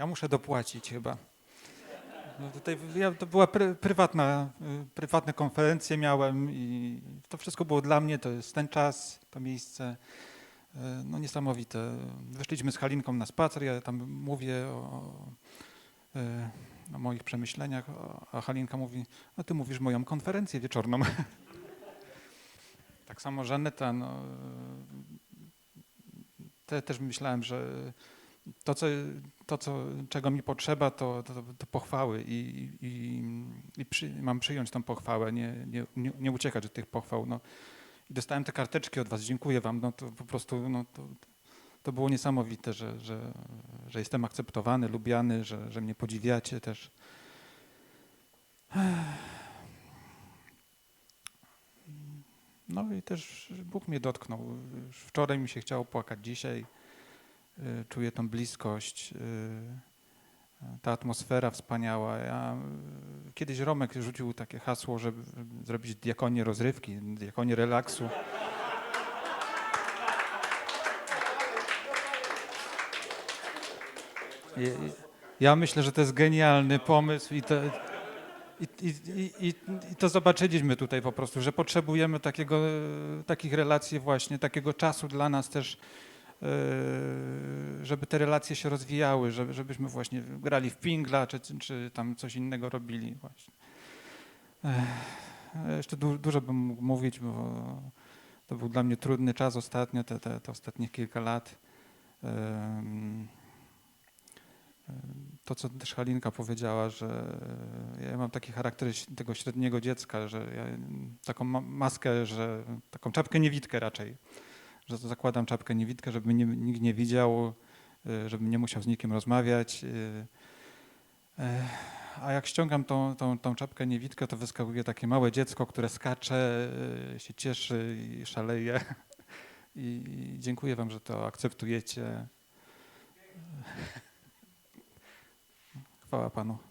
Ja muszę dopłacić chyba. No tutaj ja, to była pry, prywatna, y, prywatne konferencje miałem i to wszystko było dla mnie, to jest ten czas, to miejsce. Y, No niesamowite. Wyszliśmy z Halinką na spacer, ja tam mówię o, y, o moich przemyśleniach, a- a Halinka mówi, no ty mówisz moją konferencję wieczorną. tak samo Żaneta, no, te, też myślałem, że to, co, to co, czego mi potrzeba, to, to, to pochwały i, i, i przy, mam przyjąć tą pochwałę, nie, nie, nie, uciekać od tych pochwał. No. I dostałem te karteczki od was, dziękuję wam, no to po prostu no, to, to było niesamowite, że, że, że jestem akceptowany, lubiany, że, że mnie podziwiacie też. No i też Bóg mnie dotknął. Wczoraj mi się chciało płakać, dzisiaj czuję tą bliskość, y, ta atmosfera wspaniała. Ja, y, kiedyś Romek rzucił takie hasło, żeby zrobić diakonię rozrywki, diakonię relaksu. I- Ja myślę, że to jest genialny pomysł i to, i, i, i, i, to zobaczyliśmy tutaj po prostu, że potrzebujemy takiego, takich relacji właśnie, takiego czasu dla nas też, e, żeby te relacje się rozwijały, żeby, żebyśmy właśnie grali w pingla, czy, czy tam coś innego robili właśnie. Jeszcze du, dużo bym mógł mówić, bo to był dla mnie trudny czas ostatnio, te, te, te ostatnie kilka lat. To, co też Halinka powiedziała, że ja mam taki charakter tego średniego dziecka, że ja taką ma- maskę, że taką czapkę niewidkę raczej, że zakładam czapkę niewidkę, żeby mnie nikt nie widział, żebym nie musiał z nikim rozmawiać. y, e, A jak ściągam tą, tą, tą czapkę niewidkę, to wyskakuje takie małe dziecko, które skacze, y, się cieszy i szaleje. I dziękuję wam, że to akceptujecie. Chwała Panu.